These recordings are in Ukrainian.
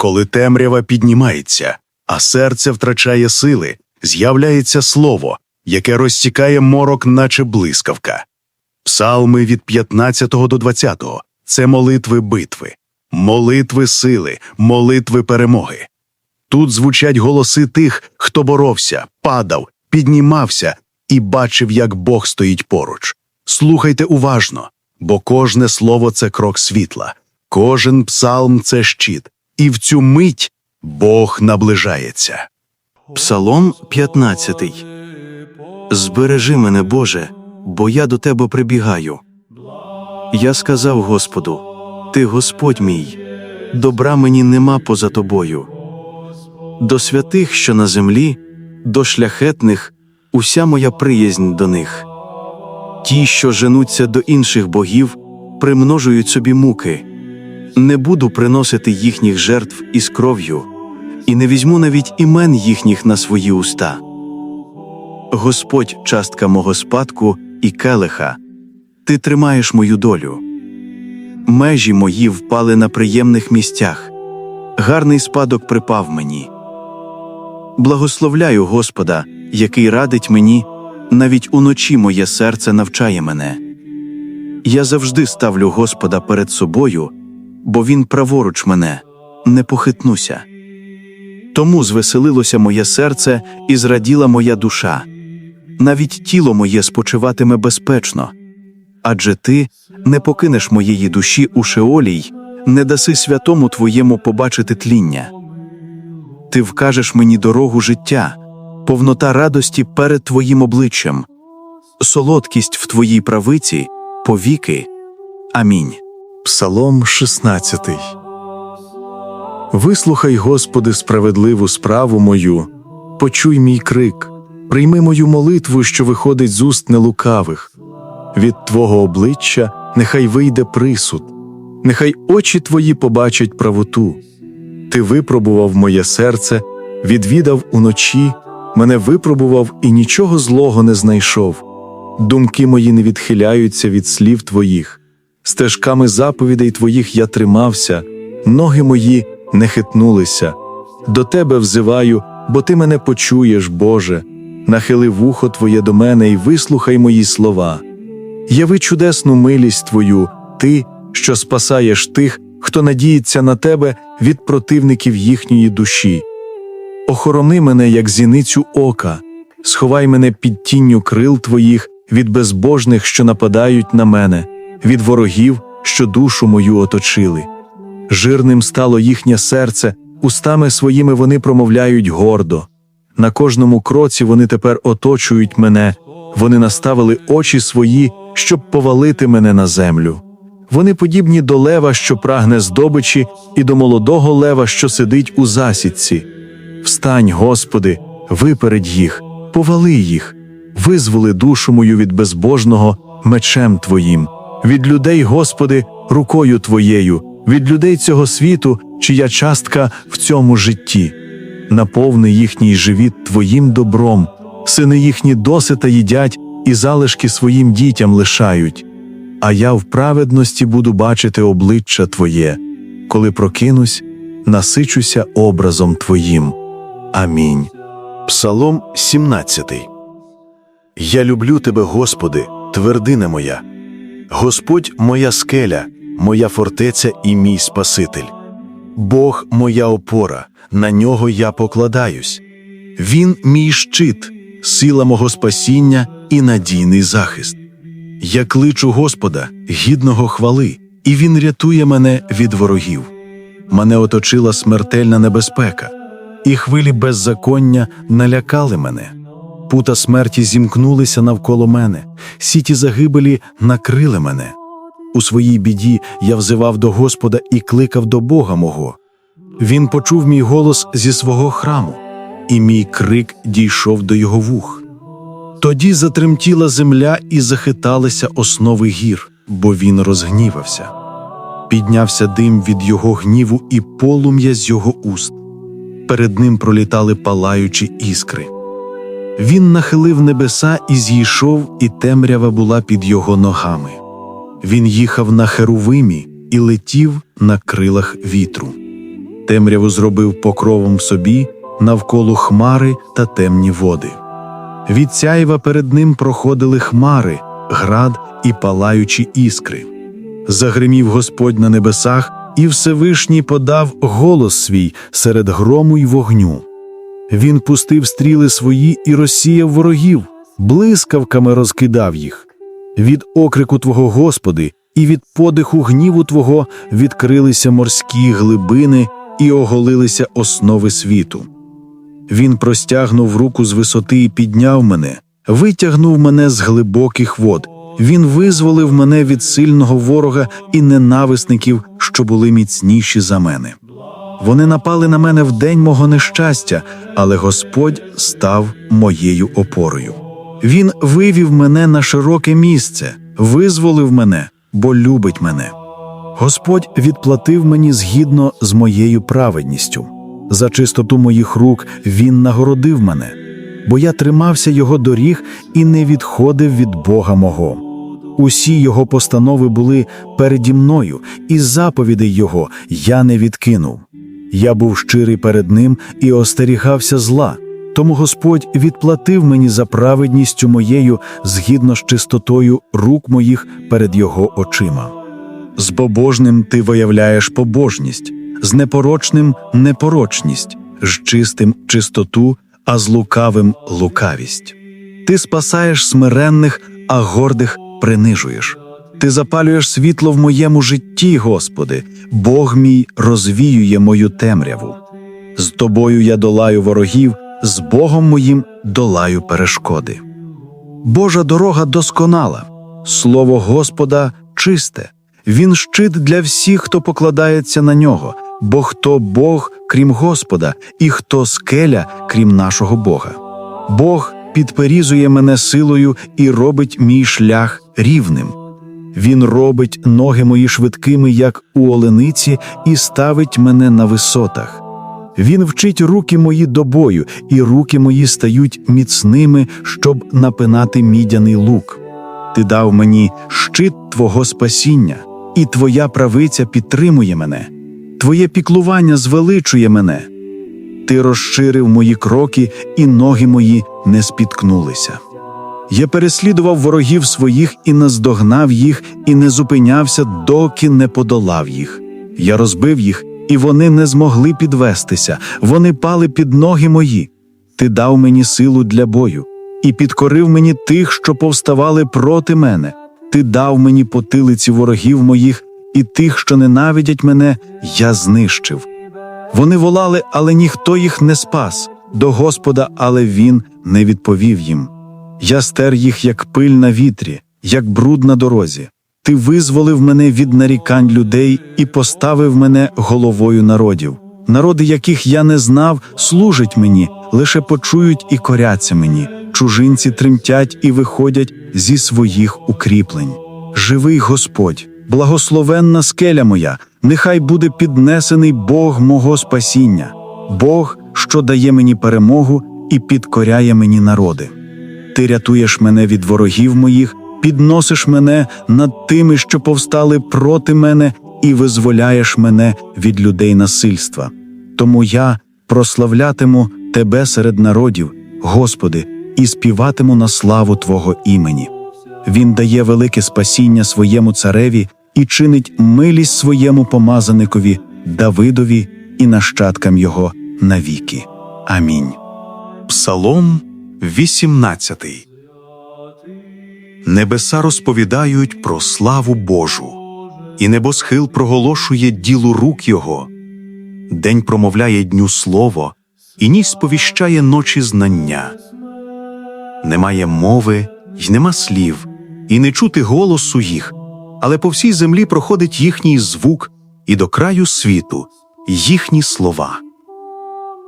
Коли темрява піднімається, а серце втрачає сили, з'являється слово, яке розтікає морок, наче блискавка. Псалми від 15 до 20 – це молитви битви, молитви сили, молитви перемоги. Тут звучать голоси тих, хто боровся, падав, піднімався і бачив, як Бог стоїть поруч. Слухайте уважно, бо кожне слово це крок світла, кожен псалм це щит, і в цю мить Бог наближається. Псалом 15. Збережи мене, Боже, бо я до тебе прибігаю. Я сказав Господу: Ти Господь мій, добра мені нема поза тобою. До святих, що на землі, до шляхетних, уся моя приязнь до них. Ті, що женуться до інших богів, примножують собі муки. Не буду приносити їхніх жертв із кров'ю, і не візьму навіть імен їхніх на свої уста. Господь, частка мого спадку і келиха, ти тримаєш мою долю. Межі мої впали на приємних місцях, гарний спадок припав мені. Благословляю Господа, який радить мені, навіть уночі моє серце навчає мене. Я завжди ставлю Господа перед собою, бо Він праворуч мене, не похитнуся. Тому звеселилося моє серце і зраділа моя душа. Навіть тіло моє спочиватиме безпечно, адже ти не покинеш моєї душі у шеолій, не даси святому твоєму побачити тління. Ти вкажеш мені дорогу життя, повнота радості перед твоїм обличчям, солодкість в твоїй правиці, повіки. Амінь. Псалом 16 Вислухай, Господи, справедливу справу мою, почуй мій крик, прийми мою молитву, що виходить з уст нелукавих. Від Твого обличчя нехай вийде присуд, нехай очі Твої побачать правоту. Ти випробував моє серце, відвідав уночі, мене випробував і нічого злого не знайшов. Думки мої не відхиляються від слів Твоїх. Стежками заповідей Твоїх я тримався, ноги мої не хитнулися. До Тебе взиваю, бо Ти мене почуєш, Боже. Нахили вухо Твоє до мене і вислухай мої слова. Яви чудесну милість Твою, Ти, що спасаєш тих, хто надіється на Тебе від противників їхньої душі. Охорони мене, як зіницю ока, сховай мене під тінню крил Твоїх від безбожних, що нападають на мене, від ворогів, що душу мою оточили. Жирним стало їхнє серце, устами своїми вони промовляють гордо. На кожному кроці вони тепер оточують мене, вони наставили очі свої, щоб повалити мене на землю. Вони подібні до лева, що прагне здобичі, і до молодого лева, що сидить у засідці. Встань, Господи, випередь їх, повали їх, визволи душу мою від безбожного мечем Твоїм, від людей, Господи, рукою Твоєю, від людей цього світу, чия частка в цьому житті. Наповни їхній живіт Твоїм добром, сини їхні досита їдять і залишки своїм дітям лишають. А я в праведності буду бачити обличчя Твоє, коли прокинусь, насичуся образом Твоїм. Амінь. Псалом 17 Я люблю тебе, Господи, твердине моя. Господь моя скеля, моя фортеця і мій Спаситель. Бог моя опора, на нього я покладаюсь. Він мій щит, сила мого спасіння і надійний захист. Я кличу Господа, гідного хвали, і Він рятує мене від ворогів. Мене оточила смертельна небезпека, і хвилі беззаконня налякали мене. Пута смерті зімкнулися навколо мене, сіті загибелі накрили мене. У своїй біді я взивав до Господа і кликав до Бога мого. Він почув мій голос зі свого храму, і мій крик дійшов до його вух. Тоді затремтіла земля і захиталися основи гір, бо він розгнівався. Піднявся дим від його гніву і полум'я з його уст. Перед ним пролітали палаючі іскри. Він нахилив небеса і зійшов, і темрява була під його ногами. Він їхав на херувимі і летів на крилах вітру. темряву зробив покровом собі, навколо хмари та темні води. Від сяйва перед ним проходили хмари, град і палаючі іскри. Загримів Господь на небесах, і Всевишній подав голос свій серед грому й вогню. Він пустив стріли свої і розсіяв ворогів, блискавками розкидав їх. Від окрику Твого, Господи, і від подиху гніву Твого відкрилися морські глибини і оголилися основи світу. Він простягнув руку з висоти і підняв мене, витягнув мене з глибоких вод. Він визволив мене від сильного ворога і ненависників, що були міцніші за мене. Вони напали на мене в день мого нещастя, але Господь став моєю опорою. Він вивів мене на широке місце, визволив мене, бо любить мене. Господь відплатив мені згідно з моєю праведністю. За чистоту моїх рук Він нагородив мене, бо я тримався Його доріг і не відходив від Бога мого. Усі Його постанови були переді мною, і заповідей Його я не відкинув. Я був щирий перед Ним і остерігався зла. Тому Господь відплатив мені за праведністю моєю згідно з чистотою рук моїх перед Його очима. З побожним ти виявляєш побожність, з непорочним непорочність, з чистим чистоту, а з лукавим лукавість. Ти спасаєш смиренних, а гордих принижуєш. Ти запалюєш світло в моєму житті, Господи, Бог мій розвіює мою темряву. З тобою я долаю ворогів, з Богом моїм долаю перешкоди. Божа дорога досконала, слово Господа чисте. Він щит для всіх, хто покладається на нього, бо хто Бог, крім Господа, і хто скеля, крім нашого Бога. Бог підперізує мене силою і робить мій шлях рівним. Він робить ноги мої швидкими, як у олениці, і ставить мене на висотах. Він вчить руки мої до бою, і руки мої стають міцними, щоб напинати мідяний лук. Ти дав мені щит Твого спасіння, і Твоя правиця підтримує мене, Твоє піклування звеличує мене. Ти розширив мої кроки, і ноги мої не спіткнулися. Я переслідував ворогів своїх і наздогнав їх, і не зупинявся, доки не подолав їх. Я розбив їх, і вони не змогли підвестися, вони пали під ноги мої. Ти дав мені силу для бою, і підкорив мені тих, що повставали проти мене. Ти дав мені потилиці ворогів моїх, і тих, що ненавидять мене, я знищив. Вони волали, але ніхто їх не спас, до Господа, але він не відповів їм. Я стер їх, як пиль на вітрі, як бруд на дорозі. Ти визволив мене від нарікань людей і поставив мене головою народів. Народи, яких я не знав, служать мені, лише почують і коряться мені. Чужинці тремтять і виходять зі своїх укріплень. Живий Господь, благословенна скеля моя, нехай буде піднесений Бог мого спасіння, Бог, що дає мені перемогу і підкоряє мені народи. Ти рятуєш мене від ворогів моїх, підносиш мене над тими, що повстали проти мене, і визволяєш мене від людей насильства. Тому я прославлятиму Тебе серед народів, Господи, і співатиму на славу Твого імені. Він дає велике спасіння своєму цареві і чинить милість своєму помазаникові Давидові і нащадкам його навіки. Амінь. Псалом 18 Небеса розповідають про славу Божу, і небосхил проголошує ділу рук Його. День промовляє дню слово, і ніч сповіщає ночі знання. Немає мови й нема слів, і не чути голосу їх, але по всій землі проходить їхній звук і до краю світу їхні слова.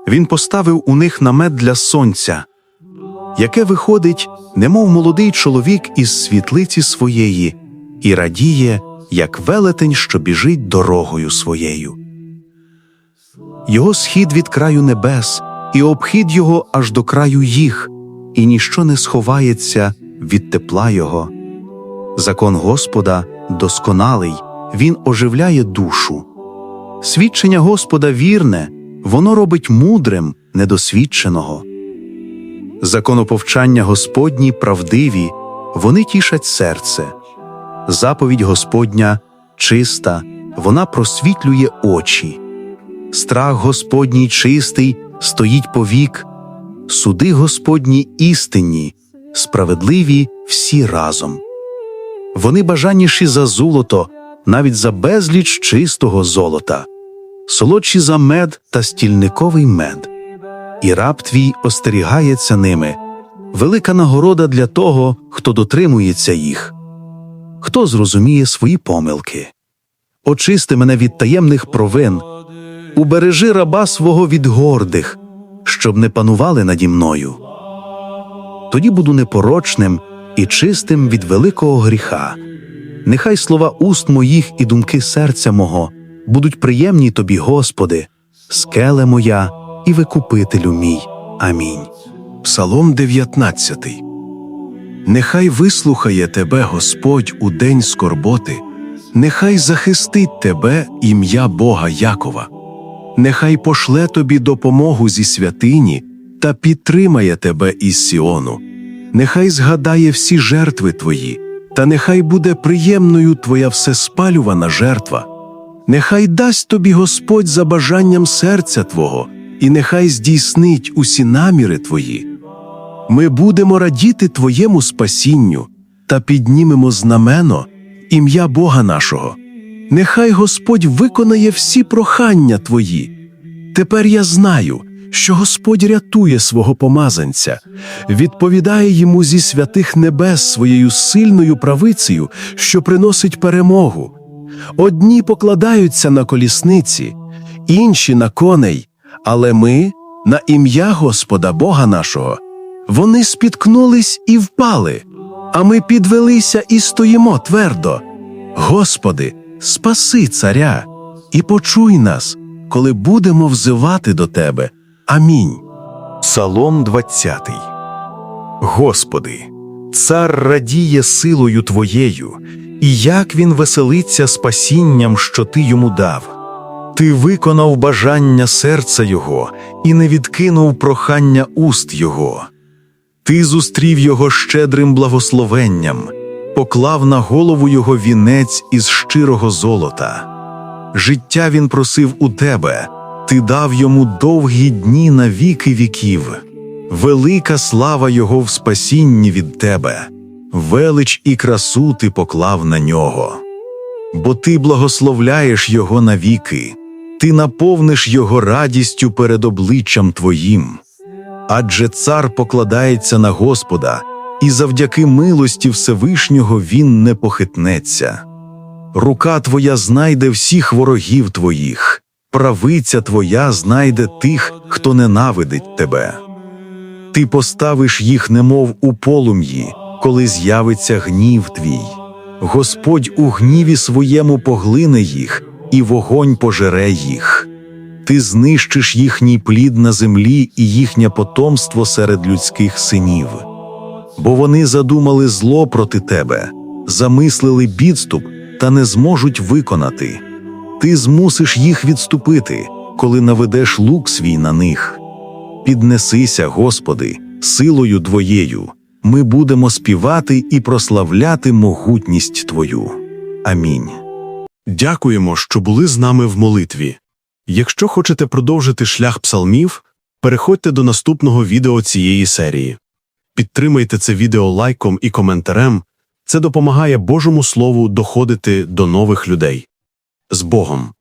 Він поставив у них намет для сонця, яке виходить, немов молодий чоловік із світлиці своєї, і радіє, як велетень, що біжить дорогою своєю. Його схід від краю небес, і обхід його аж до краю їх, і ніщо не сховається від тепла його. Закон Господа досконалий, він оживляє душу. Свідчення Господа вірне, воно робить мудрим недосвідченого. Законоповчання Господні правдиві, вони тішать серце. Заповідь Господня чиста, вона просвітлює очі. Страх Господній чистий стоїть повік, суди Господні істинні, справедливі всі разом. Вони бажаніші за золото, навіть за безліч чистого золота, солодші за мед та стільниковий мед. І раб твій остерігається ними, велика нагорода для того, хто дотримується їх, хто зрозуміє свої помилки. Очисти мене від таємних провин, убережи раба свого від гордих, щоб не панували наді мною. Тоді буду непорочним і чистим від великого гріха. Нехай слова уст моїх і думки серця мого будуть приємні тобі, Господи, скеле моя і викупителю мій. Амінь. Псалом 19 Нехай вислухає тебе Господь у день скорботи, нехай захистить тебе ім'я Бога Якова, нехай пошле тобі допомогу зі святині та підтримає тебе із Сіону, нехай згадає всі жертви твої, та нехай буде приємною твоя всеспалювана жертва. Нехай дасть тобі Господь за бажанням серця Твого, і нехай здійснить усі наміри твої. Ми будемо радіти Твоєму спасінню та піднімемо знамено ім'я Бога нашого. Нехай Господь виконає всі прохання Твої. Тепер я знаю, що Господь рятує свого помазанця, відповідає йому зі святих небес своєю сильною правицею, що приносить перемогу. Одні покладаються на колісниці, інші на коней, але ми на ім'я Господа Бога нашого. Вони спіткнулись і впали, а ми підвелися і стоїмо твердо. Господи, спаси царя і почуй нас, коли будемо взивати до Тебе. Амінь. Псалом 20 Господи, цар радіє силою Твоєю, і як він веселиться спасінням, що Ти йому дав. Ти виконав бажання серця Його і не відкинув прохання уст Його. Ти зустрів його щедрим благословенням, поклав на голову його вінець із щирого золота. Життя він просив у тебе, ти дав йому довгі дні на віки віків. Велика слава його в спасінні від тебе, велич і красу ти поклав на нього. Бо ти благословляєш його навіки, ти наповниш його радістю перед обличчям твоїм. Адже цар покладається на Господа, і завдяки милості Всевишнього він не похитнеться. Рука твоя знайде всіх ворогів твоїх, правиця твоя знайде тих, хто ненавидить тебе. Ти поставиш їх, немов у полум'ї, коли з'явиться гнів твій. Господь у гніві своєму поглине їх, і вогонь пожере їх. Ти знищиш їхній плід на землі і їхнє потомство серед людських синів. Бо вони задумали зло проти тебе, замислили підступ та не зможуть виконати. Ти змусиш їх відступити, коли наведеш лук свій на них. Піднесися, Господи, силою Твоєю, ми будемо співати і прославляти могутність Твою. Амінь. Дякуємо, що були з нами в молитві. Якщо хочете продовжити шлях псалмів, переходьте до наступного відео цієї серії. Підтримайте це відео лайком і коментарем. Це допомагає Божому Слову доходити до нових людей. З Богом!